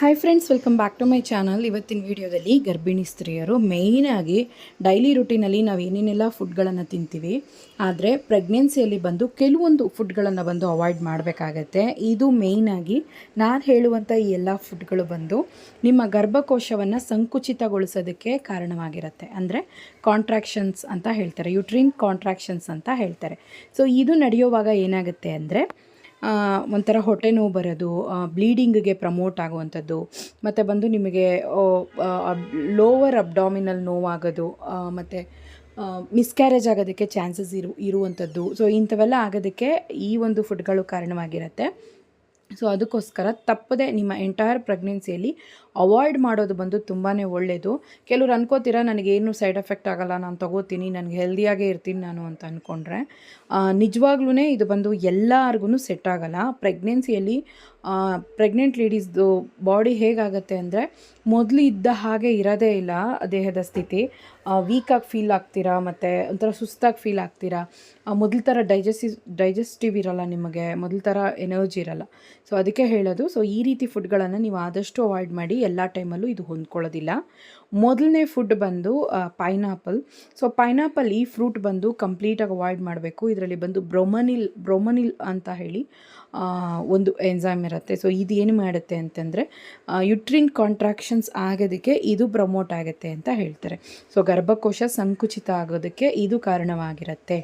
Hi friends welcome back to my channel ಇವತ್ತಿನ ವಿಡಿಯೋದಲ್ಲಿ ಗರ್ಭಿಣಿ ಸ್ತ್ರೀಯರು ಮೇಯ್ನಾಗಿ ಡೈಲಿ ರುಟೀನಲ್ಲಿ ನಾವು ಏನೇನೆಲ್ಲ ಫುಡ್ಗಳನ್ನು ತಿಂತೀವಿ, ಆದರೆ ಪ್ರೆಗ್ನೆನ್ಸಿಯಲ್ಲಿ ಬಂದು ಕೆಲವೊಂದು ಫುಡ್ಗಳನ್ನು ಬಂದು ಅವಾಯ್ಡ್ ಮಾಡಬೇಕಾಗತ್ತೆ. ಇದು ಮೇಯ್ನಾಗಿ ನಾನು ಹೇಳುವಂಥ ಈ ಎಲ್ಲ ಫುಡ್ಗಳು ಬಂದು ನಿಮ್ಮ ಗರ್ಭಕೋಶವನ್ನು ಸಂಕುಚಿತಗೊಳಿಸೋದಕ್ಕೆ ಕಾರಣವಾಗಿರುತ್ತೆ. ಅಂದರೆ ಕಾಂಟ್ರಾಕ್ಷನ್ಸ್ ಅಂತ ಹೇಳ್ತಾರೆ. ಯುಟ್ರಿನ್ ಕಾಂಟ್ರಾಕ್ಷನ್ಸ್ ಅಂತ ಹೇಳ್ತಾರೆ. ಸೊ ಇದು ನಡೆಯುವಾಗ ಏನಾಗುತ್ತೆ ಅಂದರೆ ಒಂಥರ ಹೊಟ್ಟೆ ನೋವು ಬರೋದು ಬ್ಲೀಡಿಂಗಿಗೆ ಪ್ರಮೋಟ್ ಆಗುವಂಥದ್ದು, ಮತ್ತು ಬಂದು ನಿಮಗೆ ಲೋವರ್ ಅಬ್ಡಾಮಿನಲ್ ನೋವಾಗೋದು ಮತ್ತು ಮಿಸ್ಕ್ಯಾರೇಜ್ ಆಗೋದಕ್ಕೆ ಚಾನ್ಸಸ್ ಇರು, ಇರುವಂಥದ್ದು. ಸೊ ಇಂಥವೆಲ್ಲ ಆಗೋದಕ್ಕೆ ಈ ಒಂದು ಫುಡ್ಗಳು ಕಾರಣವಾಗಿರುತ್ತೆ. ಸೊ ಅದಕ್ಕೋಸ್ಕರ ತಪ್ಪದೆ ನಿಮ್ಮ ಎಂಟೈರ್ ಪ್ರೆಗ್ನೆನ್ಸಿಯಲ್ಲಿ ಅವಾಯ್ಡ್ ಮಾಡೋದು ಬಂದು ತುಂಬಾ ಒಳ್ಳೆಯದು ಕೆಲವ್ರು ಅನ್ಕೋತೀರಾ ನನಗೇನು ಸೈಡ್ ಎಫೆಕ್ಟ್ ಆಗಲ್ಲ, ನಾನು ತಗೋತೀನಿ, ನನಗೆ ಹೆಲ್ದಿಯಾಗೇ ಇರ್ತೀನಿ ನಾನು ಅಂತ ಅಂದ್ಕೊಂಡ್ರೆ ನಿಜವಾಗ್ಲೂ ಇದು ಬಂದು ಎಲ್ಲರಿಗೂ ಸೆಟ್ ಆಗಲ್ಲ. ಪ್ರೆಗ್ನೆನ್ಸಿಯಲ್ಲಿ ಪ್ರೆಗ್ನೆಂಟ್ ಲೇಡೀಸ್ದು ಬಾಡಿ ಹೇಗಾಗತ್ತೆ ಅಂದರೆ, ಮೊದಲು ಇದ್ದ ಹಾಗೆ ಇರೋದೇ ಇಲ್ಲ ದೇಹದ ಸ್ಥಿತಿ. ವೀಕಾಗಿ ಫೀಲ್ ಆಗ್ತೀರಾ, ಮತ್ತು ಒಂಥರ ಸುಸ್ತಾಗಿ ಫೀಲ್ ಆಗ್ತೀರಾ? ಮೊದಲ ಥರ ಡೈಜೆಸ್ಟಿವ್ ಡೈಜೆಸ್ಟಿವ್ ಇರಲ್ಲ ನಿಮಗೆ, ಮೊದಲ ಥರ ಎನರ್ಜಿ ಇರಲ್ಲ. ಸೊ ಅದಕ್ಕೆ ಹೇಳೋದು ಸೊ ಈ ರೀತಿ ಫುಡ್ಗಳನ್ನು ನೀವು ಆದಷ್ಟು ಅವಾಯ್ಡ್ ಮಾಡಿ ಎಲ್ಲ ಟೈಮಲ್ಲೂ ಇದು ಹೊಂದ್ಕೊಳ್ಳೋದಿಲ್ಲ. ಮೊದಲನೇ ಫುಡ್ ಬಂದು ಪೈನಾಪಲ್ ಸೊ ಪೈನಾಪಲ್ ಈ ಫ್ರೂಟ್ ಬಂದು ಕಂಪ್ಲೀಟಾಗಿ ಅವಾಯ್ಡ್ ಮಾಡಬೇಕು. ಇದರಲ್ಲಿ ಬಂದು ಬ್ರೊಮನಿಲ್ ಬ್ರೊಮನಿಲ್ ಅಂತ ಹೇಳಿ ಒಂದು ಎನ್ಸೈಮ್ ಇರುತ್ತೆ. ಸೊ ಇದು ಏನು ಮಾಡುತ್ತೆ ಅಂತಂದರೆ ಯುಟ್ರಿನ್ ಕಾಂಟ್ರಾಕ್ಷನ್ಸ್ ಆಗೋದಕ್ಕೆ ಇದು ಪ್ರಮೋಟ್ ಆಗುತ್ತೆ ಅಂತ ಹೇಳ್ತಾರೆ. ಸೊ ಗರ್ಭಕೋಶ ಸಂಕುಚಿತ ಆಗೋದಕ್ಕೆ ಇದು ಕಾರಣವಾಗಿರುತ್ತೆ.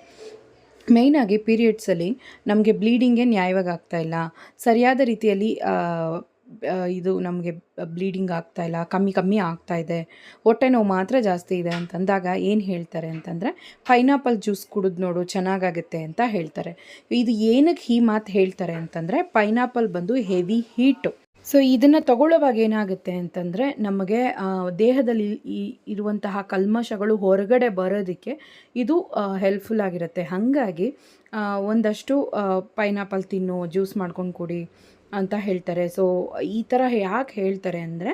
ಮೇಯ್ನಾಗಿ ಪೀರಿಯಡ್ಸಲ್ಲಿ ನಮಗೆ ಬ್ಲೀಡಿಂಗೇ ನ್ಯಾಯವಾಗಿ ಆಗ್ತಾಯಿಲ್ಲ ಸರಿಯಾದ ರೀತಿಯಲ್ಲಿ ಇದು ನಮಗೆ ಬ್ಲೀಡಿಂಗ್ ಆಗ್ತಾ ಇಲ್ಲ, ಕಮ್ಮಿ ಕಮ್ಮಿ ಆಗ್ತಾ ಇದೆ, ಹೊಟ್ಟೆ ನೋವು ಮಾತ್ರ ಜಾಸ್ತಿ ಇದೆ ಅಂತಂದಾಗ ಏನು ಹೇಳ್ತಾರೆ ಅಂತಂದರೆ ಪೈನಾಪಲ್ ಜ್ಯೂಸ್ ಕುಡಿದು ನೋಡು, ಚೆನ್ನಾಗಾಗುತ್ತೆ ಅಂತ ಹೇಳ್ತಾರೆ. ಇದು ಏನಕ್ಕೆ ಈ ಮಾತು ಹೇಳ್ತಾರೆ ಅಂತಂದರೆ ಪೈನಾಪಲ್ ಬಂದು ಹೆವಿ ಹೀಟು ಸೊ ಇದನ್ನು ತಗೊಳ್ಳುವಾಗ ಏನಾಗುತ್ತೆ ಅಂತಂದರೆ, ನಮಗೆ ದೇಹದಲ್ಲಿ ಇರುವಂತಹ ಕಲ್ಮಶಗಳು ಹೊರಗಡೆ ಬರೋದಕ್ಕೆ ಇದು ಹೆಲ್ಪ್ಫುಲ್ ಆಗಿರುತ್ತೆ. ಹಾಗಾಗಿ ಒಂದಷ್ಟು ಪೈನಾಪಲ್ ತಿನ್ನು ಜ್ಯೂಸ್ ಮಾಡ್ಕೊಂಡು ಕುಡಿ ಅಂತ ಹೇಳ್ತಾರೆ. ಸೊ ಈ ಥರ ಯಾಕೆ ಹೇಳ್ತಾರೆ ಅಂದರೆ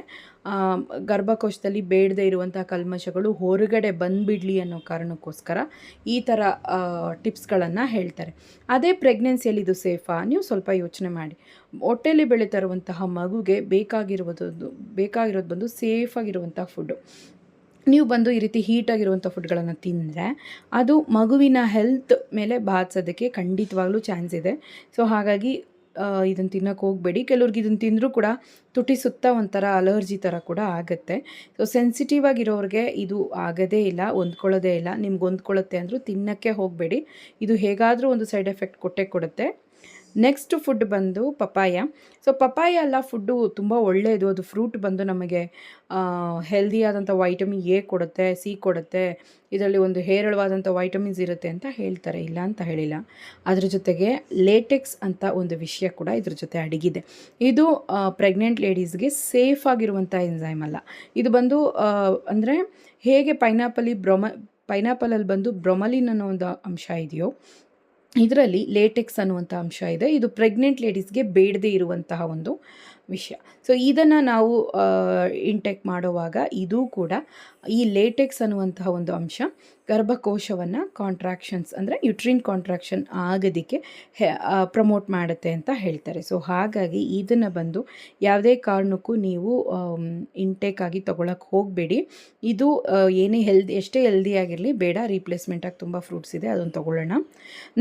ಗರ್ಭಕೋಶದಲ್ಲಿ ಬೇಡದೇ ಇರುವಂಥ ಕಲ್ಮಶಗಳು ಹೊರಗಡೆ ಬಂದುಬಿಡಲಿ ಅನ್ನೋ ಕಾರಣಕ್ಕೋಸ್ಕರ ಈ ಥರ ಟಿಪ್ಸ್ಗಳನ್ನು ಹೇಳ್ತಾರೆ. ಅದೇ ಪ್ರೆಗ್ನೆನ್ಸಿಯಲ್ಲಿ ಇದು ಸೇಫಾ? ನೀವು ಸ್ವಲ್ಪ ಯೋಚನೆ ಮಾಡಿ. ಹೊಟ್ಟೆಯಲ್ಲಿ ಬೆಳೀತಾ ಇರುವಂತಹ ಮಗುಗೆ ಬೇಕಾಗಿರುವುದು ಬೇಕಾಗಿರೋದು ಬಂದು ಸೇಫಾಗಿರುವಂಥ ಫುಡ್ಡು ನೀವು ಬಂದು ಈ ರೀತಿ ಹೀಟಾಗಿರುವಂಥ ಫುಡ್ಗಳನ್ನು ತಿಂದರೆ, ಅದು ಮಗುವಿನ ಹೆಲ್ತ್ ಮೇಲೆ ಬಾಧಿಸೋದಕ್ಕೆ ಖಂಡಿತವಾಗ್ಲೂ ಚಾನ್ಸ್ ಇದೆ. ಸೊ ಹಾಗಾಗಿ ಇದನ್ನು ತಿನ್ನೋಕ್ಕೆ ಹೋಗಬೇಡಿ. ಕೆಲವ್ರಿಗೆ ಇದನ್ನು ತಿಂದರೂ ಕೂಡ ತುಟಿ ಸುತ್ತ ಒಂಥರ ಅಲರ್ಜಿ ಥರ ಕೂಡ ಆಗುತ್ತೆ. ಸೊ ಸೆನ್ಸಿಟಿವ್ ಆಗಿರೋರಿಗೆ ಇದು ಆಗೋದೇ ಇಲ್ಲ, ಹೊಂದ್ಕೊಳ್ಳೋದೇ ಇಲ್ಲ. ನಿಮ್ಗೆ ಹೊಂದ್ಕೊಳ್ಳುತ್ತೆ ಅಂದರೂ ತಿನ್ನೋಕ್ಕೆ ಹೋಗಬೇಡಿ. ಇದು ಹೇಗಾದರೂ ಒಂದು ಸೈಡ್ ಎಫೆಕ್ಟ್ ಕೊಟ್ಟೇ ಕೊಡುತ್ತೆ. ನೆಕ್ಸ್ಟ್ ಫುಡ್ ಬಂದು ಪಪಾಯ ಸೊ ಪಪಾಯ ಎಲ್ಲ ಫುಡ್ಡು ತುಂಬ ಒಳ್ಳೆಯದು ಅದು ಫ್ರೂಟ್ ಬಂದು ನಮಗೆ ಹೆಲ್ದಿಯಾದಂಥ ವೈಟಮಿನ್ ಎ ಕೊಡುತ್ತೆ ಸಿ ಕೊಡುತ್ತೆ. ಇದರಲ್ಲಿ ಒಂದು ಹೇರಳವಾದಂಥ ವೈಟಮಿನ್ಸ್ ಇರುತ್ತೆ ಅಂತ ಹೇಳ್ತಾರೆ. ಇಲ್ಲ ಅಂತ ಹೇಳಿಲ್ಲ. ಅದ್ರ ಜೊತೆಗೆ ಲೇಟೆಕ್ಸ್ ಅಂತ ಒಂದು ವಿಷಯ ಕೂಡ ಇದ್ರ ಜೊತೆ ಅಡಗಿದೆ. ಇದು ಪ್ರೆಗ್ನೆಂಟ್ ಲೇಡೀಸ್ಗೆ ಸೇಫ್ ಆಗಿರುವಂಥ ಎಂಜೈಮ್ ಅಲ್ಲ. ಇದು ಬಂದು ಅಂದರೆ ಹೇಗೆ ಪೈನಾಪಲಿ ಬ್ರೊಮ ಪೈನಾಪಲಲ್ಲಿ ಬಂದು ಬ್ರೊಮಲಿನ್ ಅನ್ನೋ ಒಂದು ಅಂಶ ಇದೆಯೋ ಇದರಲ್ಲಿ ಲೇಟೆಕ್ಸ್ ಅನ್ನುವಂಥ ಅಂಶ ಇದೆ. ಇದು ಪ್ರೆಗ್ನೆಂಟ್ ಲೇಡೀಸ್ಗೆ ಬೇಡದೇ ಇರುವಂತಹ ಒಂದು ವಿಷಯ. ಸೊ ಇದನ್ನು ನಾವು ಇಂಟೆಕ್ ಮಾಡುವಾಗ ಇದು ಕೂಡ ಈ ಲೇಟೆಕ್ಸ್ ಅನ್ನುವಂತಹ ಒಂದು ಅಂಶ, ಗರ್ಭಕೋಶವನ್ನು ಕಾಂಟ್ರಾಕ್ಷನ್ಸ್ ಅಂದರೆ ಯುಟ್ರಿನ್ ಕಾಂಟ್ರಾಕ್ಷನ್ ಆಗೋದಕ್ಕೆ ಪ್ರಮೋಟ್ ಮಾಡುತ್ತೆ ಅಂತ ಹೇಳ್ತಾರೆ. ಸೊ ಹಾಗಾಗಿ ಇದನ್ನು ಬಂದು ಯಾವುದೇ ಕಾರಣಕ್ಕೂ ನೀವು ಇಂಟೇಕ್ ಆಗಿ ತೊಗೊಳಕ್ಕೆ ಹೋಗಬೇಡಿ. ಇದು ಏನೇ ಹೆಲ್ದಿ ಎಷ್ಟೇ ಹೆಲ್ದಿ ಆಗಿರಲಿ ಬೇಡ ರೀಪ್ಲೇಸ್ಮೆಂಟಾಗಿ ತುಂಬ ಫ್ರೂಟ್ಸ್ ಇದೆ, ಅದನ್ನು ತೊಗೊಳ್ಳೋಣ.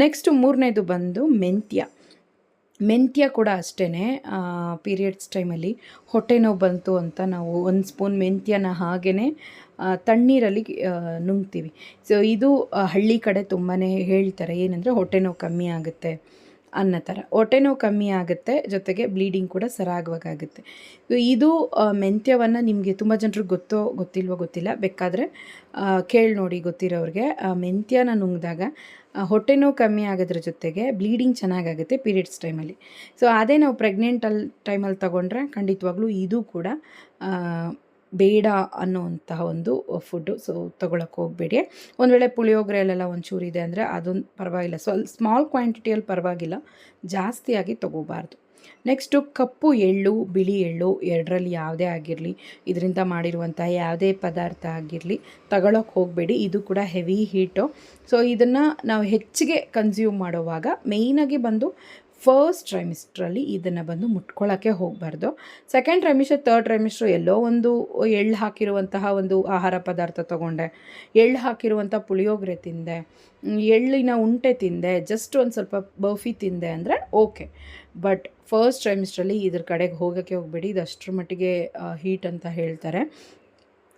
ನೆಕ್ಸ್ಟ್ ಮೂರನೇದು ಬಂದು ಮೆಂತ್ಯ. ಮೆಂತ್ಯ ಕೂಡ ಅಷ್ಟೇ ಪೀರಿಯಡ್ಸ್ ಟೈಮಲ್ಲಿ ಹೊಟ್ಟೆ ನೋವು ಬಂತು ಅಂತ ನಾವು ಒಂದು ಸ್ಪೂನ್ ಮೆಂತ್ಯನ ಹಾಗೇ ತಣ್ಣೀರಲ್ಲಿ ನುಂಗ್ತೀವಿ. ಸೊ ಇದು ಹಳ್ಳಿ ಕಡೆ ತುಂಬಾ ಹೇಳ್ತಾರೆ, ಏನಂದರೆ ಹೊಟ್ಟೆ ನೋವು ಕಮ್ಮಿ ಆಗುತ್ತೆ ಅನ್ನೋ ಥರ. ಹೊಟ್ಟೆ ನೋವು ಕಮ್ಮಿ ಆಗುತ್ತೆ, ಜೊತೆಗೆ ಬ್ಲೀಡಿಂಗ್ ಕೂಡ ಸರಾಗವಾಗುತ್ತೆ ಇದು ಮೆಂತ್ಯವನ್ನು ನಿಮಗೆ ತುಂಬ ಜನರಿಗೆ ಗೊತ್ತೋ, ಗೊತ್ತಿಲ್ವೋ ಗೊತ್ತಿಲ್ಲ. ಬೇಕಾದರೆ ಕೇಳಿ ನೋಡಿ ಗೊತ್ತಿರೋರಿಗೆ. ಮೆಂತ್ಯನ ನುಂಗಿದಾಗ ಹೊಟ್ಟೆ ನೋವು ಕಮ್ಮಿ ಆಗೋದ್ರ ಜೊತೆಗೆ ಬ್ಲೀಡಿಂಗ್ ಚೆನ್ನಾಗಾಗುತ್ತೆ ಪೀರಿಯಡ್ಸ್ ಟೈಮಲ್ಲಿ ಸೊ ಅದೇ ನಾವು ಪ್ರೆಗ್ನೆಂಟಲ್ಲಿ ಟೈಮಲ್ಲಿ ತಗೊಂಡ್ರೆ ಖಂಡಿತವಾಗ್ಲೂ ಇದು ಕೂಡ ಬೇಡ ಅನ್ನೋವಂತಹ ಒಂದು ಫುಡ್ಡು ಸೊ ತೊಗೊಳಕ್ಕೆ ಹೋಗಬೇಡಿ. ಒಂದು ವೇಳೆ ಪುಳಿಯೋಗರೆಯಲ್ಲೆಲ್ಲ ಒಂಚೂರು ಇದೆ ಅಂದರೆ ಅದೊಂದು ಪರವಾಗಿಲ್ಲ. ಸ್ವಲ್ಪ ಸ್ಮಾಲ್ ಕ್ವಾಂಟಿಟಿಯಲ್ಲಿ ಪರವಾಗಿಲ್ಲ. ಜಾಸ್ತಿಯಾಗಿ ತೊಗೋಬಾರ್ದು. ನೆಕ್ಸ್ಟು ಕಪ್ಪು ಎಳ್ಳು, ಬಿಳಿ ಎಳ್ಳು ಎರಡರಲ್ಲಿ ಯಾವುದೇ ಆಗಿರಲಿ, ಇದರಿಂದ ಮಾಡಿರುವಂಥ ಯಾವುದೇ ಪದಾರ್ಥ ಆಗಿರಲಿ ತಗೊಳಕ್ಕೆ ಹೋಗಬೇಡಿ. ಇದು ಕೂಡ ಹೆವಿ ಹೀಟು ಸೊ ಇದನ್ನು ನಾವು ಹೆಚ್ಚಿಗೆ ಕನ್ಸ್ಯೂಮ್ ಮಾಡುವಾಗ ಮೇಯ್ನಾಗಿ ಬಂದು ಫಸ್ಟ್ ಟ್ರೈಮಿಸ್ಟ್ರಲ್ಲಿ ಇದನ್ನು ಬಂದು ಮುಟ್ಕೊಳ್ಳೋಕ್ಕೆ ಹೋಗಬಾರ್ದು. ಸೆಕೆಂಡ್ ಟ್ರೈಮಿಸ್ಟರ್ ತರ್ಡ್ ಟ್ರೈಮಿಸ್ಟ್ರು ಎಲ್ಲೋ ಒಂದು ಎಳ್ಳು ಹಾಕಿರುವಂತಹ ಒಂದು ಆಹಾರ ಪದಾರ್ಥ ತೊಗೊಂಡೆ. ಎಳ್ಳು ಹಾಕಿರುವಂಥ ಪುಳಿಯೋಗರೆ ತಿಂದೆ. ಎಳ್ಳಿನ ಉಂಟೆ ತಿಂದೆ. ಜಸ್ಟ್ ಒಂದು ಸ್ವಲ್ಪ ಬರ್ಫಿ ತಿಂದೆ ಅಂದರೆ ಓಕೆ ಬಟ್ ಫಸ್ಟ್ ಟ್ರೈಮಿಸ್ಟ್ರಲ್ಲಿ ಇದ್ರ ಕಡೆಗೆ ಹೋಗೋಕ್ಕೆ ಹೋಗಬೇಡಿ. ಇದು ಅಷ್ಟರ ಮಟ್ಟಿಗೆ ಹೀಟ್ ಅಂತ ಹೇಳ್ತಾರೆ.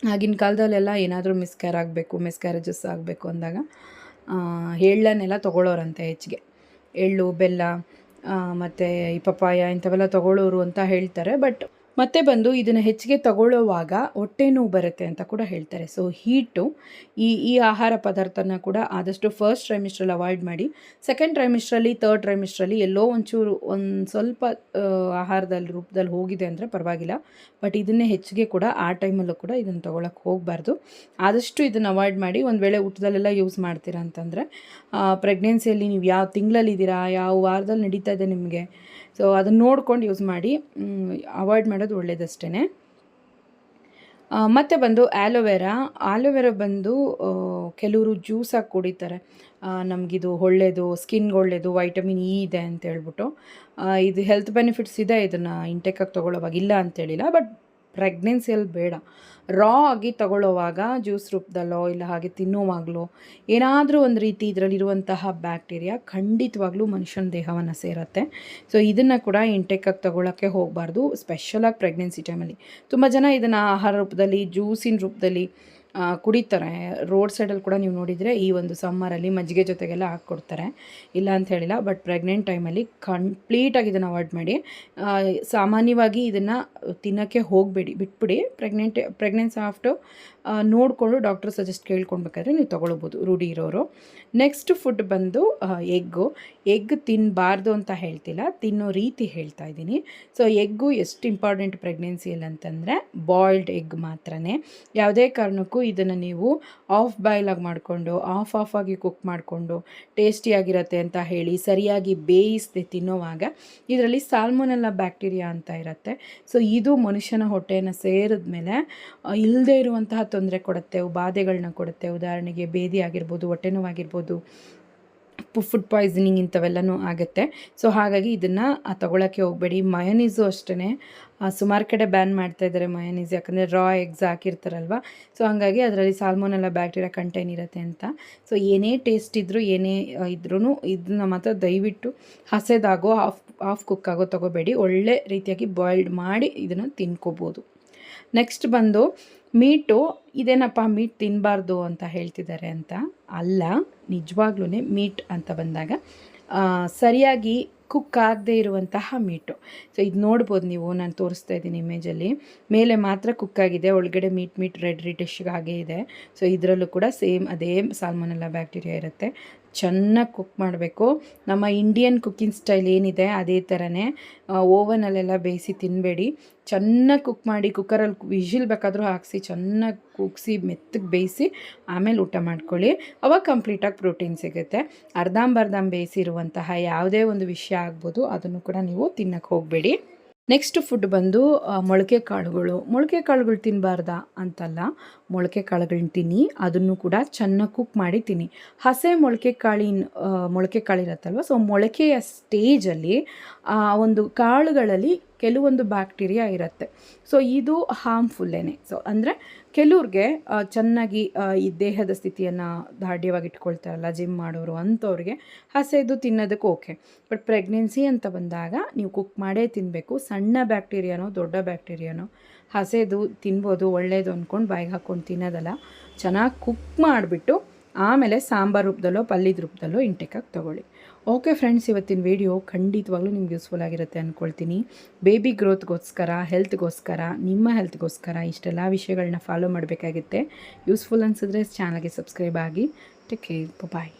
ಆಗಿನ ಕಾಲದಲ್ಲೆಲ್ಲ ಏನಾದರೂ ಮಿಸ್ಕ್ಯಾರ್ ಆಗಬೇಕು ಮಿಸ್ಕ್ಯಾರೇಜಸ್ ಆಗಬೇಕು ಅಂದಾಗ ಎಳ್ಳನ್ನೆಲ್ಲ ತೊಗೊಳ್ಳೋರಂತೆ ಹೆಚ್ಚಿಗೆ. ಎಳ್ಳು, ಬೆಲ್ಲ ಮತ್ತು ಈ ಪಪಾಯ ಇಂಥವೆಲ್ಲ ತೊಗೊಳ್ಳೋರು ಅಂತ ಹೇಳ್ತಾರೆ. ಬಟ್ ಮತ್ತೆ ಬಂದು ಇದನ್ನು ಹೆಚ್ಚಿಗೆ ತಗೊಳ್ಳೋವಾಗ ಹೊಟ್ಟೆ ನೋವು ಬರುತ್ತೆ ಅಂತ ಕೂಡ ಹೇಳ್ತಾರೆ. ಸೊ ಹೀಟು ಈ ಈ ಆಹಾರ ಪದಾರ್ಥನ ಕೂಡ ಆದಷ್ಟು ಫಸ್ಟ್ ಟ್ರೈಮಿಸ್ಟ್ರಲ್ಲಿ ಅವಾಯ್ಡ್ ಮಾಡಿ ಸೆಕೆಂಡ್ ಟ್ರೈಮಿಸ್ಟ್ರಲ್ಲಿ ತರ್ಡ್ ಟ್ರೈಮಿಸ್ಟ್ರಲ್ಲಿ ಎಲ್ಲೋ ಒಂಚೂರು ಒಂದು ಸ್ವಲ್ಪ ಆಹಾರದಲ್ಲಿ ರೂಪದಲ್ಲಿ ಹೋಗಿದೆ ಅಂದರೆ ಪರವಾಗಿಲ್ಲ. ಬಟ್ ಇದನ್ನೇ ಹೆಚ್ಚಿಗೆ ಕೂಡ ಆ ಟೈಮಲ್ಲೂ ಕೂಡ ಇದನ್ನು ತೊಗೊಳಕ್ಕೆ ಹೋಗಬಾರ್ದು. ಆದಷ್ಟು ಇದನ್ನು ಅವಾಯ್ಡ್ ಮಾಡಿ ಒಂದು ವೇಳೆ ಊಟದಲ್ಲೆಲ್ಲ ಯೂಸ್ ಮಾಡ್ತೀರಾ ಅಂತಂದರೆ ಪ್ರೆಗ್ನೆನ್ಸಿಯಲ್ಲಿ ನೀವು ಯಾವ ತಿಂಗಳಲ್ಲಿದ್ದೀರಾ ಯಾವ ವಾರದಲ್ಲಿ ನಡೀತಾ ಇದೆ ನಿಮಗೆ ಸೊ ಅದನ್ನು ನೋಡ್ಕೊಂಡು ಯೂಸ್ ಮಾಡಿ ಅವಾಯ್ಡ್ ಮಾಡೋದು ಒಳ್ಳೇದಷ್ಟೇ ಮತ್ತು ಬಂದು ಆ್ಯಲೋವೆರಾ ಆಲೋವೆರಾ ಬಂದು ಕೆಲವರು ಜ್ಯೂಸಾಗಿ ಕುಡಿತಾರೆ. ನಮಗಿದು ಒಳ್ಳೆಯದು ಸ್ಕಿನ್ಗೆ ಒಳ್ಳೆಯದು ವೈಟಮಿನ್ ಇ ಇದೆ ಅಂತ ಹೇಳ್ಬಿಟ್ಟು. ಇದು ಹೆಲ್ತ್ ಬೆನಿಫಿಟ್ಸ್ ಇದೆ, ಇದನ್ನು ಇಂಟೇಕಾಗಿ ತೊಗೊಳ್ಳೋವಾಗ ಇಲ್ಲ ಅಂತೇಳಿಲ್ಲ ಬಟ್ ಪ್ರೆಗ್ನೆನ್ಸಿಯಲ್ಲಿ ಬೇಡ. ರಾ ಆಗಿ ತಗೊಳ್ಳೋವಾಗ ಜ್ಯೂಸ್ ರೂಪದಲ್ಲೋ ಇಲ್ಲ ಹಾಗೆ ತಿನ್ನೋವಾಗಲೋ ಏನಾದರೂ ಒಂದು ರೀತಿ ಇದರಲ್ಲಿರುವಂತಹ ಬ್ಯಾಕ್ಟೀರಿಯಾ ಖಂಡಿತವಾಗ್ಲೂ ಮನುಷ್ಯನ ದೇಹವನ್ನು ಸೇರತ್ತೆ. ಸೊ ಇದನ್ನು ಕೂಡ ಇಂಟೇಕಾಗಿ ತಗೊಳ್ಳೋಕ್ಕೆ ಹೋಗಬಾರ್ದು ಸ್ಪೆಷಲಾಗಿ ಪ್ರೆಗ್ನೆನ್ಸಿ ಟೈಮಲ್ಲಿ ತುಂಬ ಜನ ಇದನ್ನು ಆಹಾರ ರೂಪದಲ್ಲಿ, ಜ್ಯೂಸಿನ ರೂಪದಲ್ಲಿ ಕುಡಿತಾರೆ. ರೋಡ್ ಸೈಡಲ್ಲಿ ಕೂಡ ನೀವು ನೋಡಿದರೆ ಈ ಒಂದು ಸಮ್ಮರಲ್ಲಿ ಮಜ್ಜಿಗೆ ಜೊತೆಗೆಲ್ಲ ಹಾಕ್ಕೊಡ್ತಾರೆ. ಇಲ್ಲ ಅಂತ ಹೇಳಿಲ್ಲ ಬಟ್ ಪ್ರೆಗ್ನೆಂಟ್ ಟೈಮಲ್ಲಿ ಕಂಪ್ಲೀಟಾಗಿ ಇದನ್ನು ಅವಾಯ್ಡ್ ಮಾಡಿ ಸಾಮಾನ್ಯವಾಗಿ ಇದನ್ನು ತಿನ್ನೋಕ್ಕೆ ಹೋಗಬೇಡಿ, ಬಿಟ್ಬಿಡಿ. ಪ್ರೆಗ್ನೆಂಟ್ ಪ್ರೆಗ್ನೆನ್ಸಿ ಆಫ್ಟು ನೋಡಿಕೊಂಡು ಡಾಕ್ಟರ್ ಸಜೆಸ್ಟ್ ಕೇಳ್ಕೊಳ್ಬೇಕಾದ್ರೆ ನೀವು ತೊಗೊಳ್ಬೋದು, ರೂಢಿ ಇರೋರು. ನೆಕ್ಸ್ಟ್ ಫುಡ್ ಬಂದು ಎಗ್ಗು ಎಗ್ ತಿನ್ನಬಾರ್ದು ಅಂತ ಹೇಳ್ತಿಲ್ಲ, ತಿನ್ನೋ ರೀತಿ ಹೇಳ್ತಾ ಇದ್ದೀನಿ. ಸೊ ಎಗ್ಗು ಎಷ್ಟು ಇಂಪಾರ್ಟೆಂಟ್ ಪ್ರೆಗ್ನೆನ್ಸಿಯಲ್ಲಿ ಅಂತಂದರೆ ಬಾಯ್ಲ್ಡ್ ಎಗ್ ಮಾತ್ರನೇ. ಯಾವುದೇ ಕಾರಣಕ್ಕೂ ಇದನ್ನು ನೀವು ಆಫ್ ಬಾಯ್ಲಾಗಿ ಮಾಡಿಕೊಂಡು ಆಫ್ ಆಫ್ ಆಗಿ ಕುಕ್ ಮಾಡಿಕೊಂಡು ಟೇಸ್ಟಿಯಾಗಿರತ್ತೆ ಅಂತ ಹೇಳಿ, ಸರಿಯಾಗಿ ಬೇಯಿಸದೆ ತಿನ್ನೋವಾಗ ಇದರಲ್ಲಿ ಸಾಲ್ಮೊನೆಲ್ಲ ಬ್ಯಾಕ್ಟೀರಿಯಾ ಅಂತ ಇರುತ್ತೆ. ಸೊ ಇದು ಮನುಷ್ಯನ ಹೊಟ್ಟೆಯನ್ನು ಸೇರಿದ ಮೇಲೆ ಇಲ್ಲದೇ ಇರುವಂತಹ ತೊಂದರೆ ಕೊಡುತ್ತೆ ಬಾಧೆಗಳನ್ನ ಕೊಡುತ್ತೆ. ಉದಾಹರಣೆಗೆ ಬೇದಿ ಆಗಿರ್ಬೋದು, ಹೊಟ್ಟೆ ನೋವಾಗಿರ್ಬೋದು ಫುಡ್ ಪಾಯ್ಸನಿಂಗ್ ಇಂಥವೆಲ್ಲನೂ ಆಗುತ್ತೆ. ಸೊ ಹಾಗಾಗಿ ಇದನ್ನು ತಗೊಳ್ಳೋಕ್ಕೆ ಹೋಗಬೇಡಿ. ಮಯನೀಸು ಅಷ್ಟೇ ಸುಮಾರು ಕಡೆ ಬ್ಯಾನ್ ಮಾಡ್ತಾ ಇದ್ದಾರೆ ಮಯನೀಸ್ ಯಾಕಂದರೆ ರಾ ಎಗ್ಸ್ ಹಾಕಿರ್ತಾರಲ್ವ? ಸೊ ಹಾಗಾಗಿ ಅದರಲ್ಲಿ ಸಾಲ್ಮೋನೆಲ್ಲ ಬ್ಯಾಕ್ಟೀರಿಯಾ ಕಂಟೈನ್ ಇರುತ್ತೆ ಅಂತ. ಸೊ ಏನೇ ಟೇಸ್ಟ್ ಇದ್ದರೂ ಏನೇ ಇದ್ರೂ ಇದನ್ನ ಮಾತ್ರ ದಯವಿಟ್ಟು ಹಸೆದಾಗೋ ಹಾಫ್ ಹಾಫ್ ಕುಕ್ ಆಗೋ ತೊಗೋಬೇಡಿ. ಒಳ್ಳೆ ರೀತಿಯಾಗಿ ಬಾಯ್ಲ್ಡ್ ಮಾಡಿ ಇದನ್ನು ತಿನ್ಕೋಬೋದು. ನೆಕ್ಸ್ಟ್ ಬಂದು ಮೀಟು ಇದೇನಪ್ಪ ಮೀಟ್ ತಿನ್ನಬಾರ್ದು ಅಂತ ಹೇಳ್ತಿದ್ದಾರೆ ಅಂತ? ಅಲ್ಲ. ನಿಜವಾಗ್ಲೂ ಮೀಟ್ ಅಂತ ಬಂದಾಗ ಸರಿಯಾಗಿ ಕುಕ್ ಆಗದೇ ಇರುವಂತಹ ಮೀಟು. ಸೊ ಇದು ನೋಡ್ಬೋದು ನೀವು, ನಾನು ತೋರಿಸ್ತಾ ಇದ್ದೀನಿ ಇಮೇಜಲ್ಲಿ ಮೇಲೆ ಮಾತ್ರ ಕುಕ್ ಆಗಿದೆ, ಒಳಗಡೆ ಮೀಟ್ ಮೀಟ್ ರೆಡ್ ರಿಟಿಶ್ ಹಾಗೇ ಇದೆ. ಸೊ ಇದರಲ್ಲೂ ಕೂಡ ಸೇಮ್ ಅದೇ ಸಾಲ್ಮೊನೆಲ್ಲ ಬ್ಯಾಕ್ಟೀರಿಯಾ ಇರುತ್ತೆ. ಚೆನ್ನಾಗಿ ಕುಕ್ ಮಾಡಬೇಕು. ನಮ್ಮ ಇಂಡಿಯನ್ ಕುಕ್ಕಿಂಗ್ ಸ್ಟೈಲ್ ಏನಿದೆ, ಅದೇ ಥರನೇ ಓವನಲ್ಲೆಲ್ಲ ಬೇಯಿಸಿ ತಿನ್ನಬೇಡಿ ಚೆನ್ನಾಗಿ ಕುಕ್ ಮಾಡಿ ಕುಕ್ಕರಲ್ಲಿ ವಿಷಿಲ್ ಬೇಕಾದರೂ ಹಾಕಿಸಿ, ಚೆನ್ನಾಗಿ ಕುಗ್ಸಿ, ಮೆತ್ತಗೆ ಬೇಯಿಸಿ, ಆಮೇಲೆ ಊಟ ಮಾಡ್ಕೊಳ್ಳಿ. ಅವಾಗ ಕಂಪ್ಲೀಟಾಗಿ ಪ್ರೋಟೀನ್ ಸಿಗುತ್ತೆ. ಅರ್ಧಂಬರ್ಧಂ ಬೇಯಿಸಿರುವಂತಹ ಯಾವುದೇ ಒಂದು ವಿಷಯ ಆಗ್ಬೋದು, ಅದನ್ನು ಕೂಡ ನೀವು ತಿನ್ನಕ್ಕೆ ಹೋಗಬೇಡಿ. ನೆಕ್ಸ್ಟ್ ಫುಡ್ ಬಂದು ಮೊಳಕೆ ಕಾಳುಗಳು. ಮೊಳಕೆ ಕಾಳುಗಳು ತಿನ್ನಬಾರ್ದಾ ಅಂತಲ್ಲ. ಮೊಳಕೆ ಕಾಳುಗಳನ್ನ ತಿನ್ನಿ, ಅದನ್ನು ಕೂಡ ಚೆನ್ನಾಗಿ ಕುಕ್ ಮಾಡಿ ತಿನ್ನಿ. ಹಸೆ ಮೊಳಕೆ ಕಾಳಿನ ಮೊಳಕೆ ಕಾಳಿರತ್ತಲ್ವ ಸೊ ಮೊಳಕೆಯ ಸ್ಟೇಜಲ್ಲಿ ಆ, ಒಂದು ಕಾಳುಗಳಲ್ಲಿ ಕೆಲವೊಂದು ಬ್ಯಾಕ್ಟೀರಿಯಾ ಇರುತ್ತೆ. ಸೊ ಇದು ಹಾರ್ಮ್ಫುಲ್ಲೇನೆ ಸೊ ಅಂದರೆ ಕೆಲವ್ರಿಗೆ ಚೆನ್ನಾಗಿ ಈ ದೇಹದ ಸ್ಥಿತಿಯನ್ನು ದಾಢ್ಯವಾಗಿ ಇಟ್ಕೊಳ್ತಾರಲ್ಲ ಜಿಮ್ ಮಾಡೋರು ಅಂಥವ್ರಿಗೆ, ಹಸೆದು ತಿನ್ನೋದಕ್ಕೆ ಓಕೆ ಬಟ್ ಪ್ರೆಗ್ನೆನ್ಸಿ ಅಂತ ಬಂದಾಗ ನೀವು ಕುಕ್ ಮಾಡೇ ತಿನ್ನಬೇಕು ಸಣ್ಣ ಬ್ಯಾಕ್ಟೀರಿಯಾನೋ ದೊಡ್ಡ ಬ್ಯಾಕ್ಟೀರಿಯಾನೋ ಹಸೆದು ತಿನ್ಬೋದು ಒಳ್ಳೆಯದು ಅಂದ್ಕೊಂಡು ಬಾಯಿಗೆ ಹಾಕ್ಕೊಂಡು ತಿನ್ನೋದಲ್ಲ. ಚೆನ್ನಾಗಿ ಕುಕ್ ಮಾಡಿಬಿಟ್ಟು ಆಮೇಲೆ ಸಾಂಬಾರು ರೂಪದಲ್ಲೋ ಪಲ್ಯದ ರೂಪದಲ್ಲೋ ಇಂಟೆಕಾಗಿ ತೊಗೊಳ್ಳಿ. ಓಕೆ ಫ್ರೆಂಡ್ಸ್ ಇವತ್ತಿನ ವಿಡಿಯೋ ಖಂಡಿತವಾಗ್ಲೂ ನಿಮ್ಗೆ ಯೂಸ್ಫುಲ್ ಆಗಿರುತ್ತೆ ಅಂದ್ಕೊಳ್ತೀನಿ ಬೇಬಿ ಗ್ರೋತ್ಗೋಸ್ಕರ ಹೆಲ್ತ್ಗೋಸ್ಕರ ನಿಮ್ಮ ಹೆಲ್ತ್ಗೋಸ್ಕರ ಇಷ್ಟೆಲ್ಲ ವಿಷಯಗಳನ್ನ ಫಾಲೋ ಮಾಡಬೇಕಾಗುತ್ತೆ. ಯೂಸ್ಫುಲ್ ಅನಿಸಿದ್ರೆ ಚಾನಲ್ಗೆ ಸಬ್ಸ್ಕ್ರೈಬ್ ಆಗಿ. Take care bye